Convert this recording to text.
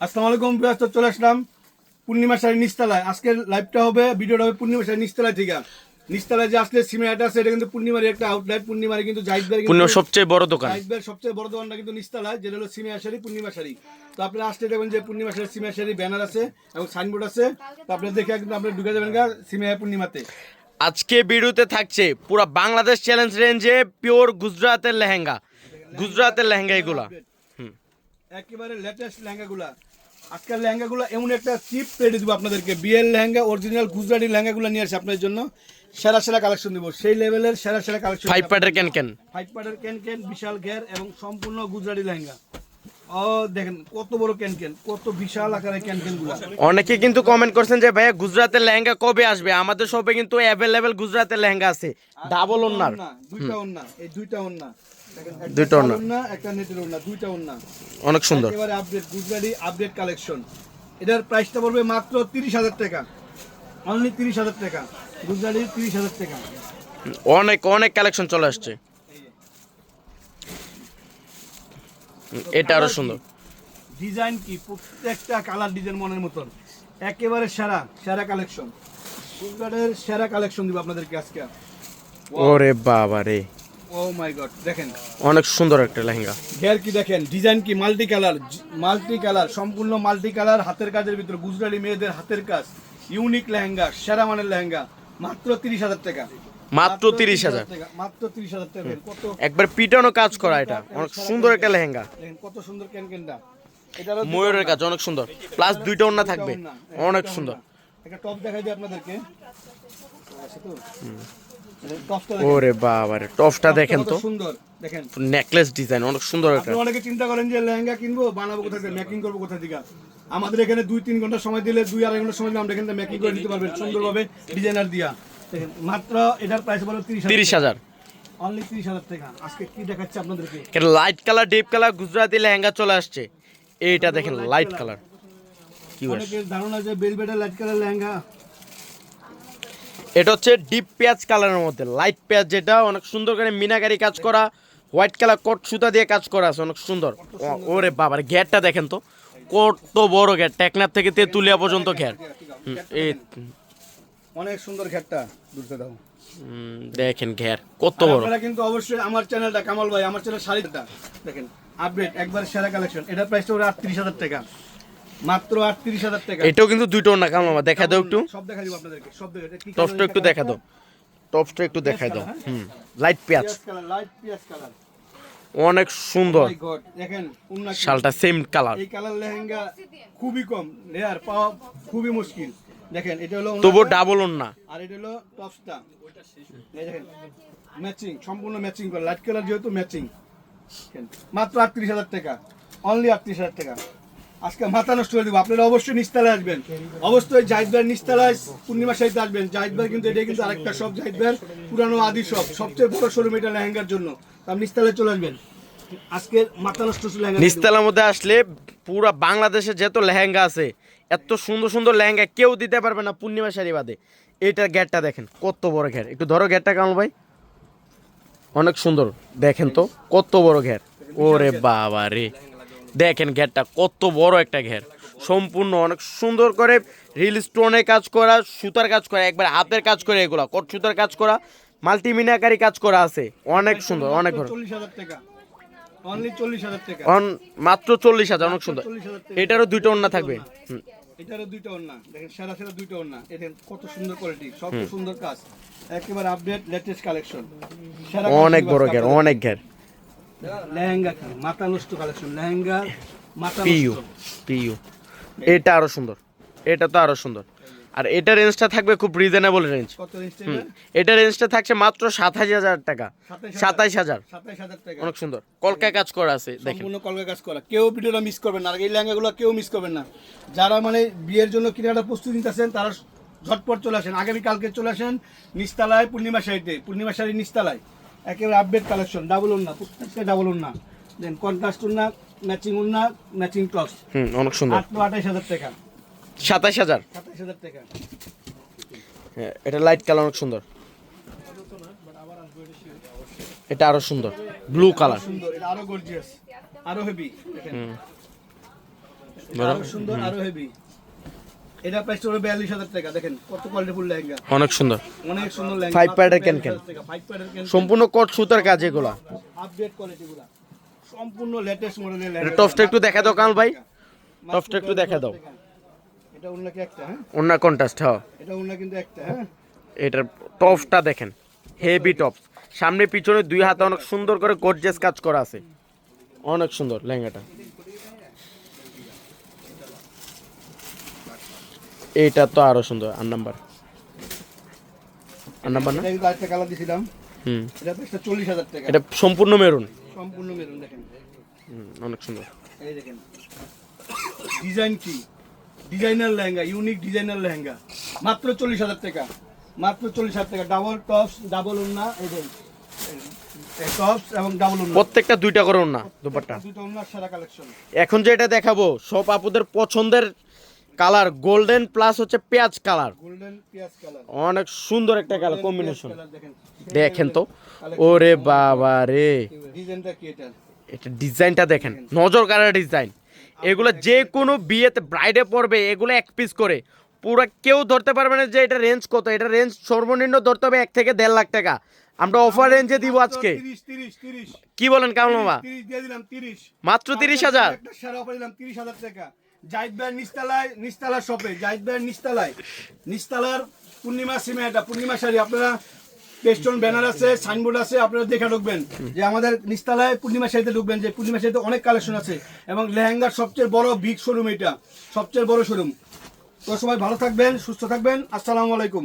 আসসালামু আলাইকুম বিয়াস তো চলে আসলাম পূর্ণিমা শাড়ি নিস্তালায় আজকের লাইভটা হবে ভিডিওটা হবে পূর্ণিমা শাড়ি নিস্তালায় থেকে। নিস্তালায় যে আসলে সিমের অ্যাড আছে এটা কিন্তু পূর্ণিমার একটা আউটলেট পূর্ণিমার কিন্তু জাহিদবের পূর্ণিমা সবচেয়ে বড় দোকান। জাহিদবের সবচেয়ে বড় দোকানটা কিন্তু নিস্তালায় যেটা হলো সিমিয়া শাড়ি পূর্ণিমা শাড়ি। তো আপনারা আসলে দেখবেন যে পূর্ণিমা শাড়ি সিমিয়া শাড়ি ব্যানার আছে এবং সাইনবোর্ড আছে। তো আপনারা দেখে কিন্তু আপনারা ঢুকে যাবেন গা সিমিয়া পূর্ণিমাতে। আজকে ভিডিওতে থাকছে পুরো বাংলাদেশ চ্যালেঞ্জ রেঞ্জে পিওর গুজরাটের লেহেঙ্গা। গুজরাটের লেহেঙ্গা এগুলা। একেবারে লেটেস্ট লেহেঙ্গাগুলা। আজকের লেহেঙ্গাগুলো এমন একটা চিপ রেডি দিব আপনাদেরকে। বিয়ের লেহেঙ্গা অরিজিনাল গুজরাটি লেহেঙ্গাগুলো নিয়ে আসে আপনাদের জন্য। সেরা সেরা কালেকশন দেবো। সেই লেভেলের সেরা সেরা কালেকশন ফাইভ পার্টের ক্যান ক্যান ফাইভ পার্টের ক্যান ক্যান বিশাল ঘের এবং সম্পূর্ণ গুজরাটি লেহেঙ্গা। ও দেখেন কত বড় কত বিশাল আকারের অনেকে কিন্তু কমেন্ট করছেন যে ভাইয়া গুজরাটের লেহেঙ্গা কবে আসবে? আমাদের শপে কিন্তু অ্যাভেলেবেল লেহেঙ্গা আছে। ডাবল দুইটা ওন্না এই দুইটা ওন্না দুইটা ওন্না একটা নেটের ওন্না দুইটা ওন্না অনেক সুন্দর। একেবারে আপডেট গুজরাটি আপডেট কালেকশন এটার প্রাইসটা পড়বে মাত্র তিরিশ হাজার টাকা। অনলি তিরিশ হাজার টাকা। গুজরাটি তিরিশ হাজার টাকা। অনেক অনেক কালেকশন চলে আসছে। এটা আরও সুন্দর। ডিজাইন কি? প্রত্যেকটা কালার ডিজাইন মনের মতন। একেবারে সেরা সেরা কালেকশন গুজরাটের সেরা কালেকশন দিব আপনাদেরকে আজকে। ওরে বাবা রে। ও মাই গড দেখেন। অনেক সুন্দর একটা লেহেঙ্গা। ঘের কি দেখেন? ডিজাইন কি? মাল্টি কালার মাল্টি কালার সম্পূর্ণ মাল্টি কালার হাতের কাজের ভিতরে গুজরাটি মেয়েদের হাতের কাজ। ইউনিক লেহেঙ্গা সেরা মানের লেহেঙ্গা মাত্র তিরিশ হাজার টাকা। মাত্র তিরিশ হাজার। মাত্র তিরিশ হাজার টাকা একবার পিটানো কাজ করা এটা। অনেক সুন্দর একটা লেহেঙ্গা। কত সুন্দর ক্যানকেনটা ময়ূরের কাজ অনেক সুন্দর। প্লাস দুইটা ওন্না থাকবে। অনেক সুন্দর। একটা টপ দেখাই দিই আপনাদেরকে। ওরে বাবা রে টপটা দেখেন তো। সুন্দর দেখেন। নেকলেস ডিজাইন অনেক সুন্দর একটা। অনেকে চিন্তা করেন যে লেহেঙ্গা কিনবো বানাবো কোথা থেকে মেকিং করব কোথা থেকে। আমাদের এখানে দুই তিন ঘণ্টা সময় দিলে দুই আড়াই ঘণ্টা সময় দিলে আমরা এখানে মেকিং করে নিতে পারবেন সুন্দরভাবে ডিজাইনার দিয়া। দেখেন মাত্র এটার প্রাইস বলো তিরিশ হাজার অনলি তিরিশ হাজার টাকা। আজকে কি দেখাচ্ছে আপনাদেরকে? Light colour deep colour Gujarati lehenga চলে আসছে। এইটা দেখেন লাইট কালার কি? অনেকের ধারণা যে বেলবেটা লাইট কালার লেহেঙ্গা। এটা হচ্ছে ডিপ পেঁয়াজ কালারের মধ্যে। লাইট পেঁয়াজ যেটা অনেক সুন্দর করে মিনাকারি কাজ করা হোয়াইট কালার কট সুতা দিয়ে কাজ করা আছে অনেক সুন্দর। ওরে বাবার ঘেরটা দেখেন তো। কত বড় ঘের টেকনার থেকে তেতুলিয়া পর্যন্ত ঘের। এই অনেক সুন্দর ঘেরটা দূরতে দাও। দেখেন ঘের কত বড়। আপনারা কিন্তু অবশ্যই আমার চ্যানেলটা কামাল ভাই আমার চ্যানেল শাড়িটা দেখেন আপডেট একবার সেরা কালেকশন এটার প্রাইসটা ওরা আটত্রিশ হাজার টাকা। মাত্র আটত্রিশ হাজার টাকা। এটাও কিন্তু দুইটা না কামামা দেখা দাও একটু। সব দেখা দিব আপনাদেরকে সব দেখা কি একটু দেখা দাও। টপসটা একটু দেখাই দাও। হুম লাইট পেঁয়াজ। কালার লাইট পিয়াজ কালার অনেক সুন্দর। দেখেন উন্না শালটা সেম কালার এই কালার লেহেঙ্গা খুবই কম রেয়ার পাওয়া খুবই মুশকিল। দেখেন এটা হলো তবু ডাবল না। আর এটা হলো টপসটা দেখেন ম্যাচিং সম্পূর্ণ ম্যাচিং করে লাইট কালার যেহেতু ম্যাচিং মাত্র আটত্রিশ হাজার টাকা অনলি আটত্রিশ হাজার টাকা। আজকে মাথা নষ্ট করে দিব আপনারা অবশ্যই নিস্তালায় আসবেন। অবশ্যই জাহিদ ভাইয়ের নিস্তালায় পূর্ণিমা সাহিত্যে আসবেন। জাহিদ ভাই কিন্তু এটা কিন্তু আরেকটা সব জাহিদ ভাইয়ের পুরানো আদি সব সবচেয়ে বড় শোরুম এটা লেহেঙ্গার জন্য। তো আপনি নিস্তালায় চলে আসবেন। আজকে মাথা নষ্ট লেহেঙ্গা নিস্তালার মধ্যে আসলে পুরো বাংলাদেশে যত লেহেঙ্গা আছে এত সুন্দর সুন্দর লেহেঙ্গা কেউ দিতে পারবে না পূর্ণিমা শাড়ি বাদে। এইটার গ্যাটটা দেখেন, কত বড় ঘের। একটু ধরো ঘেরটা কামাল ভাই? অনেক সুন্দর, দেখেন তো, কত বড় ঘের। ওরে বাবা রে। দেখেন ঘেরটা, কত বড় একটা ঘের। সম্পূর্ণ অনেক সুন্দর করে রিল স্টোনে কাজ করা, সুতার কাজ করা, একবার হাতের কাজ করে এগুলা, কট সুতার কাজ করা, মাল্টিমিনাকারি কাজ করা আছে। অনেক সুন্দর, অনেক চল্লিশ হাজার টাকা। অনলি চল্লিশ হাজার টাকা। অন মাত্র চল্লিশ হাজার অনেক সুন্দর। এটারও দুইটা ওন্না থাকবে। এটারও দুইটা ওন্না দেখেন সেরা সেরা দুইটা ওন্না এটা কত সুন্দর কোয়ালিটি সবচেয়ে সুন্দর কাজ। একেবারে আপডেট লেটেস্ট কালেকশন অনেক বড় ঘের অনেক ঘের। লেহেঙ্গা মাথা নষ্ট কালেকশন লেহেঙ্গা মাথা নষ্ট। পিইউ এটা আরও সুন্দর। এটা তো আরও সুন্দর। আর এটা রেঞ্জটা থাকবে খুব রিজনেবল রেঞ্জ এটা রেঞ্জটা থাকছে মাত্র সাতাশ হাজার টাকা। সাতাইশ হাজার। অনেক সুন্দর। কলকায় কাজ করা আছে দেখেন। সম্পূর্ণ কলকা কাজ করা। কেউ ভিডিওটা মিস করবেন না। আর এই লেহেঙ্গাগুলো কেউ মিস করবেন না। যারা মানে বিয়ের জন্য কেনাকাটা প্রস্তুতি নিতেছেন তারা ঝটপট চলে আসেন। আগামী কালকে চলে আসেন নিস্তালায় পূর্ণিমা শাড়িতে। পূর্ণিমা শাড়ি নিস্তালায় একেবারে আপডেট কালেকশন ডাবল উন্না প্রত্যেকটা ডাবল উন্না দেন কন্ট্রাস্ট উন্না ম্যাচিং উন্না ম্যাচিং টপস হুম অনেক সুন্দর। আট আঠাইশ হাজার টাকা। সাতাইশ হাজার। টাকা। হ্যাঁ, এটা লাইট কালার অনেক সুন্দর। এটা আরও সুন্দর। ব্লু কালার এটা আরও গর্জিয়াস আরও হেভি আরও সুন্দর আরও হেভি এটা প্রাইস হলো বিয়াল্লিশ হাজার টাকা দেখেন কত কোয়ালিটিফুল লেহেঙ্গা। অনেক সুন্দর। অনেক সুন্দর লেহেঙ্গা। ফাইভ প্যাডের ক্যান সম্পূর্ণ কট সুতার কাজ এগুলা। আপডেট সম্পূর্ণ লেটেস্ট মডেলের একটু দেখা দাও কামাল ভাই। টপসটা একটু দেখা দাও। এটা অন্য কি একটা হ্যাঁ? হ্যাঁ। এটা কিন্তু একটা হ্যাঁ? এটার টপসটা দেখেন হেভি টপস সামনে পিছনে দুই হাতে অনেক সুন্দর করে গর্জিয়াস কাজ করা আছে। অনেক সুন্দর লেহেঙ্গাটা। এইটা তো আরও সুন্দর আর নাম্বার আর নাম্বার না? এটা আরেকটা কালার দিছিলাম। হুম। এটা প্রাইসটা চল্লিশ হাজার টাকা। এটা সম্পূর্ণ মেরুন। সম্পূর্ণ মেরুন দেখেন। হুম, অনেক সুন্দর। এই দেখেন। ডিজাইন কি? Designer lehenga unique designer lehenga. মাত্র চল্লিশ হাজার টাকা। মাত্র চল্লিশ হাজার টাকা। ডাবল টপস ডাবল উন্না দেখেন টপস এবং ডাবল উন্না প্রত্যেকটা দুইটা করে না দুপাট্টা। সারা কালেকশন এখন যেটা দেখাবো সব আপুদের পছন্দের কালার গোল্ডেন প্লাস হচ্ছে পেঁয়াজ কালার। গোল্ডেন পিয়াজ কালার অনেক সুন্দর একটা কালার কম্বিনেশন দেখেন। তো। ওরে বাবা রে ডিজাইনটা কি এটা? এটা ডিজাইনটা দেখেন। নজর কাড়া ডিজাইন এগুলো যে কোনো বিয়েতে ব্রাইডে পড়বে এগুলো এক পিস করে। পুরো কেউ ধরতে পারবে না যে এটা রেঞ্জ কত। এটা রেঞ্জ সর্বনিম্ন ধরতে হবে এক থেকে দেড় লাখ টাকা। আমরা অফার রেঞ্জে দিব আজকে। কি বলেন কামল মামা? মাত্র তিরিশ হাজার। একটা সেরা অফার দিলাম তিরিশ হাজার টাকা। জাহিদ ভাইয়ের নিস্তালায় নিস্তালা শপে জাহিদ ভাইয়ের নিস্তালায়। নিস্তালার পূর্ণিমা সিমে এটা পূর্ণিমা শাড়ি। আপনারা পেস্টন ব্যানার আছে সাইনবোর্ড আছে, আপনারা দেখে ঢুকবেন। যে আমাদের নিস্তালায় পূর্ণিমা শাড়িতে ঢুকবেন, যে পূর্ণিমা শাড়িতে অনেক কালেকশন আছে। এবং লেহেঙ্গার সবচেয়ে বড় বিগ শোরুম এটা, সবচেয়ে বড় শোরুম তো সবাই ভালো থাকবেন, সুস্থ থাকবেন, আসসালামু আলাইকুম।